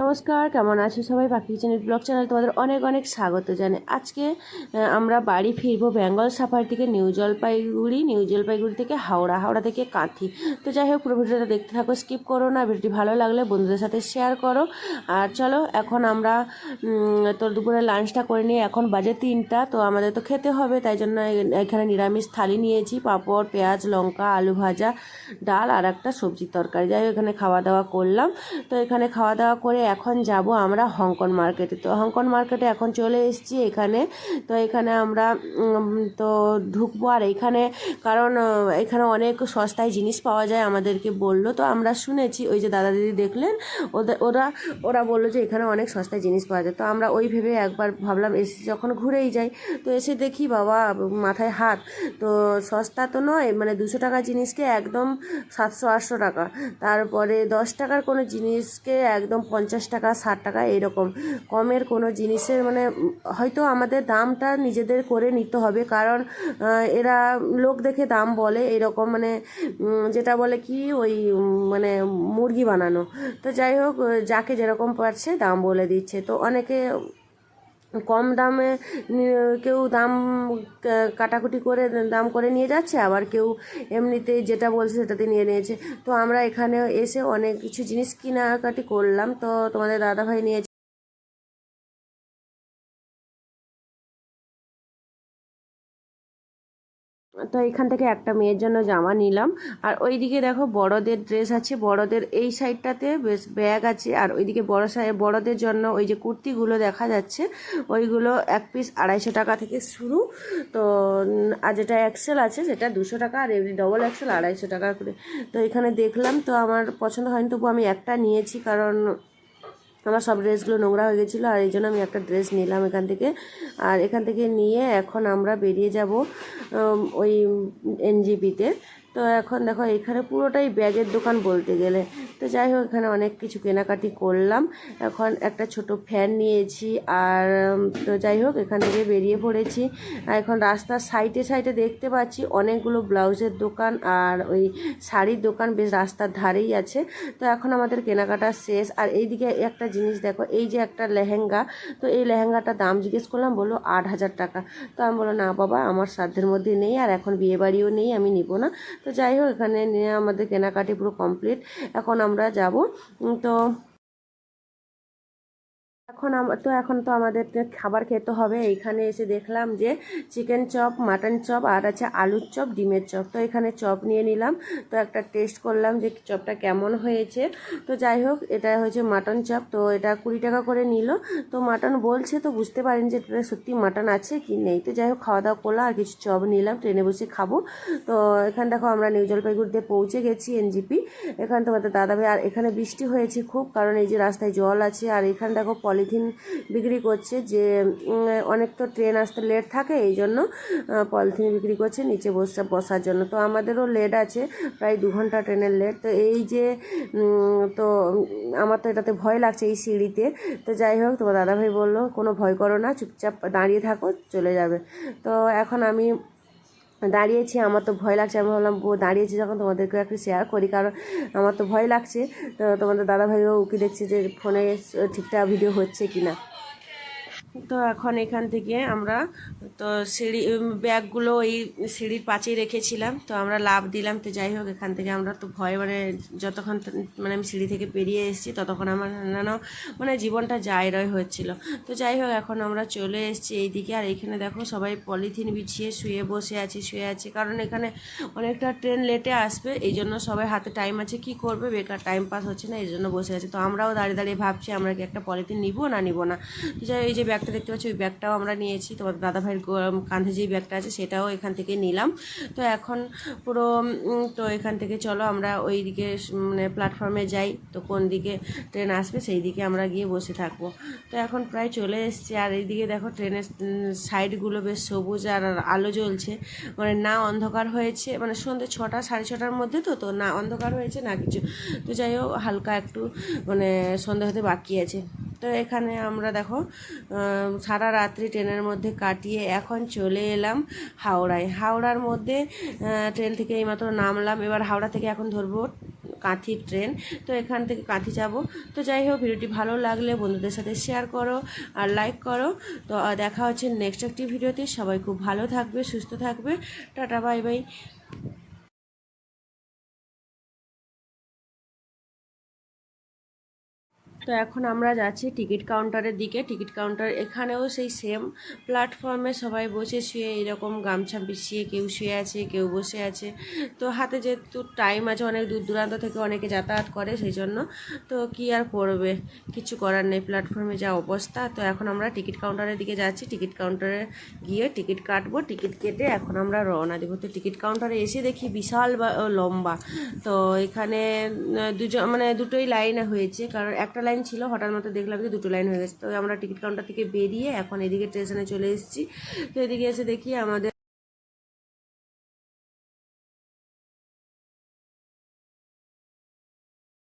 নমস্কার, কেমন আছো সবাই? পাখি কিচেনের ব্লগ চ্যানেল তোমাদের অনেক অনেক স্বাগত জানে আজকে আমরা বাড়ি ফিরবো বেঙ্গল সাফারি থেকে নিউ জলপাইগুড়ি নিউ জলপাইগুড়ি থেকে হাওড়া হাওড়া থেকে কাঁথি। তো যাই হোক, পুরো ভিডিওটা দেখতে থাকো স্কিপ করো না, ভিডিওটি ভালো লাগলে বন্ধুদের সাথে শেয়ার করো। আর চলো, এখন আমরা তোর দুপুরে লাঞ্চটা করে নিয়ে এখন বাজে তিনটা, তো আমাদের তো খেতে হবে, তাই জন্য এখানে নিরামিষ থালি নিয়েছি, পাঁপড়, পেঁয়াজ, লঙ্কা, আলু ভাজা, ডাল আর একটা সবজির তরকারি। যাই হোক, এখানে খাওয়া দাওয়া করলাম। তো এখানে খাওয়া দাওয়া করে এখন যাব আমরা হংকং মার্কেটে তো হংকং মার্কেটে এখন চলে এসেছি এখানে। তো এখানে আমরা তো ঢুকবো। আর এখানে, কারণ এখানে অনেক সস্তায় জিনিস পাওয়া যায় আমাদেরকে বলল। তো আমরা শুনেছি, ওই যে দাদা দিদি দেখলেন ওদের ওরা ওরা বলল যে এখানে অনেক সস্তায় জিনিস পাওয়া যায়। তো আমরা ওই ভেবে একবার ভাবলাম, এসে যখন ঘুরেই যাই, তো এসে দেখি বাবা, মাথায় হাত। তো সস্তা তো নয় মানে দুশো টাকা জিনিসকে একদম সাতশো আটশো টাকা। তারপরে দশ টাকার কোনো জিনিসকে একদম পঞ্চাশ টাকা, ষাট টাকা এরকম। কমের কোনো জিনিসের মানে হয়তো আমাদের দামটা নিজেদের করে নিতে হবে, কারণ এরা লোক দেখে দাম বলে এরকম মানে যেটা বলে কি ওই মানে মুরগি বানানো। তো যাই হোক, যাকে যেরকম পারছে দাম বলে দিচ্ছে। তো অনেকে কম দামে কেউ দাম কাটাকুটি করে দাম করে নিয়ে যাচ্ছে, আবার কেউ এমনিতেই যেটা বলছে সেটাতে নিয়ে নিয়েছে। তো আমরা এখানে এসে অনেক কিছু জিনিস কেনাকাটি করলাম। তো তোমাদের দাদাভাই নিয়েছে তো এখান থেকে একটা মেয়ের জন্য জামা নিলাম। আর ওইদিকে দেখো বড়দের ড্রেস আছে, বড়দের এই সাইডটাতে বেশ ব্যাগ আছে। আর ওইদিকে বড় সাই বড়দের জন্য ওই যে কুর্তিগুলো দেখা যাচ্ছে, ওইগুলো এক পিস আড়াইশো টাকা থেকে শুরু। তো, আর যেটা এক্সেল আছে সেটা দুশো টাকা, আর এমনি ডবল এক্সেল আড়াইশো টাকা করে। তো এখানে দেখলাম, তো আমার পছন্দ হয়নি, তবু আমি একটা নিয়েছি, কারণ আমার সব ড্রেসগুলো নোংরা হয়ে গেছিল, আর এই জন্য আমি একটা ড্রেস নিলাম এখান থেকে। আর এখান থেকে নিয়ে এখন আমরা বেরিয়ে যাব ওই এনজিপিতে। তো এখন দেখো, এখানে পুরোটাই ব্যাগের দোকান বলতে গেলে। তো যাই হোক, এখানে অনেক কিছু কেনাকাটি করলাম। এখন একটা ছোট ফ্যান নিয়েছি আর তো যাই হোক, এখান থেকে বেরিয়ে পড়েছি। আর এখন রাস্তার সাইডে সাইডে দেখতে পাচ্ছি অনেকগুলো ব্লাউজের দোকান আর ওই শাড়ির দোকান বেশ রাস্তার ধারেই আছে। তো এখন আমাদের কেনাকাটা শেষ। আর এইদিকে একটা জিনিস দেখো, এই যে একটা লেহেঙ্গা। তো এই লেহেঙ্গাটার দাম জিজ্ঞেস করলাম, বলল আট হাজার টাকা। তো আমি বললাম, না বাবা, আমার সাধ্যের মধ্যে নেই আর এখন বিয়ে বাড়িও নেই, আমি নিব না। তো যাই হোক এখানে নিয়ে আমাদের কেনাকাটি পুরো কমপ্লিট এখন আমরা যাব তো এখন তো এখন তো আমাদের খাবার খেতে হবে। এইখানে এসে দেখলাম যে চিকেন চপ মাটন চপ আর আছে আলুর চপ ডিমের চপ তো এখানে চপ নিয়ে নিলাম। তো একটা টেস্ট করলাম যে চপটা কেমন হয়েছে। তো যাই হোক, এটা হয়েছে মাটন চপ তো এটা কুড়ি টাকা করে নিল। তো মাটন বলছে, তো বুঝতে পারেন যে এটা সত্যি মাটন আছে কি নেই। তো যাই হোক খাওয়া দাওয়া করলাম আর কিছু চপ নিলাম। ট্রেনে বসে খাব। তো এখানে দেখো আমরা নিউ জলপাইগুড়িতে পৌঁছে গেছি এনজিপি এখানে তোমাদের দাদাভাই, আর এখানে বৃষ্টি হয়েছে খুব, কারণ এই যে রাস্তায় জল আছে। আর এখানে দেখো পলিথিন বিক্রি করছে যে অনেক তো ট্রেন আসতে লেট থাকে, এই জন্য পলিথিন বিক্রি করছে, নিচে বসে, বসার জন্য। তো আমাদেরও লেট আছে, প্রায় দু ঘণ্টা ট্রেনের লেট তো এই যে তো আমার তো এটাতে ভয় লাগছে এই সিঁড়িতে। তো যাই হোক, তোমার দাদাভাই বলল, কোনো ভয় করো না, চুপচাপ দাঁড়িয়ে থাকো, চলে যাবে। তো এখন আমি দাঁড়িয়েছি, আমার তো ভয় লাগছে। আমি ভাবলাম দাঁড়িয়েছি যখন, তোমাদেরকেও একটু শেয়ার করি, কারণ আমার তো ভয় লাগছে। তো তোমাদের দাদাভাইও উকি দেখছি যে ফোনে ঠিকঠাক ভিডিও হচ্ছে কি না তো এখন এখান থেকে আমরা, তো সিঁড়ি ব্যাগগুলো ওই সিঁড়ির পাশেই রেখেছিলাম, তো আমরা লাভ দিলাম, তো যাই হোক, এখান থেকে আমরা তো ভয় মানে যতক্ষণ মানে আমি সিঁড়ি থেকে বেরিয়ে এসেছি, ততক্ষণ আমার যেন মানে জীবনটা যায় রয় হচ্ছিল। তো যাই হোক, এখন আমরা চলে এসেছি এইদিকে, আর এখানে দেখো সবাই পলিথিন বিছিয়ে শুয়ে বসে আছে, শুয়ে আছে, কারণ এখানে অনেকটা ট্রেন লেটে আসবে, এই জন্য সবাই হাতে টাইম আছে, কি করবে, বেকার টাইম পাস হচ্ছে না, এই জন্য বসে আছে। তো আমরাও দাঁড়িয়ে দাঁড়িয়ে ভাবছি, আমরা কি একটা পলিথিন নিব না নিব না? তো যাই এই যে ব্যাগটা দেখতে পাচ্ছি, ওই ব্যাগটাও আমরা নিয়েছি। তোমার দাদা ভাইয়ের কাঁধে যে ব্যাগটা আছে, সেটাও এখান থেকে নিলাম। তো এখন পুরো তো এখান থেকে চলো আমরা ওই দিকে মানে প্ল্যাটফর্মে যাই। তো কোন দিকে ট্রেন আসবে, সেই দিকে আমরা গিয়ে বসে থাকব। তো এখন প্রায় চলে এসছে। আর এইদিকে দেখো ট্রেনের সাইডগুলো বেশ সবুজ আর আলো জ্বলছে। মানে না অন্ধকার হয়েছে। মানে সন্ধ্যে ছটা, সাড়ে ছটার মধ্যে তো তো না অন্ধকার হয়েছে, না কিছু। তো যাই হোক, হালকা একটু মানে সন্ধ্যা হতে বাকি আছে। তো এখানে আমরা দেখো সারা রাত্রি ট্রেনের মধ্যে কাটিয়ে এখন চলে এলাম হাওড়ায়। হাওড়ার মধ্যে ট্রেন থেকে এইমাত্র নামলাম। এবার হাওড়া থেকে এখন ধরবো কাঁথির ট্রেন। তো এখান থেকে কাঁথি যাব। তো যাই হোক, ভিডিওটি ভালো লাগলে বন্ধুদের সাথে শেয়ার করো আর লাইক করো। তো দেখা হচ্ছে নেক্সট একটি ভিডিওতে। সবাই খুব ভালো থাকবে, সুস্থ থাকবে। টাটা বাই বাই তো এখন আমরা যাচ্ছি টিকিট কাউন্টারের দিকে। টিকিট কাউন্টার এখানেও সেই সেম প্ল্যাটফর্মে সবাই বসে শুয়ে এরকম গামছা বিছিয়ে কেউ শুয়ে আছে, কেউ বসে আছে। তো হাতে যেহেতু টাইম আছে, অনেক দূর দূরান্ত থেকে অনেকে যাতায়াত করে সেই জন্য তো কি আর করবে? কিছু করার নেই প্ল্যাটফর্মে যা অবস্থা। তো এখন আমরা টিকিট কাউন্টারের দিকে যাচ্ছি। টিকিট কাউন্টারে গিয়ে টিকিট কাটবো। টিকিট কেটে এখন আমরা রওনা দেবো। তো টিকিট কাউন্টারে এসে দেখি বিশাল লম্বা। তো এখানে দুজন মানে দুটোই লাইন হয়েছে। কারণ একটা লাইন ছিল, হঠাৎ মতো দেখলাম যে দুটো লাইন হয়ে গেছে। তো আমরা টিকিট কাউন্টার থেকে বেরিয়ে এখন এদিকে স্টেশনে চলে এসেছি। তো এদিকে এসে দেখি আমাদের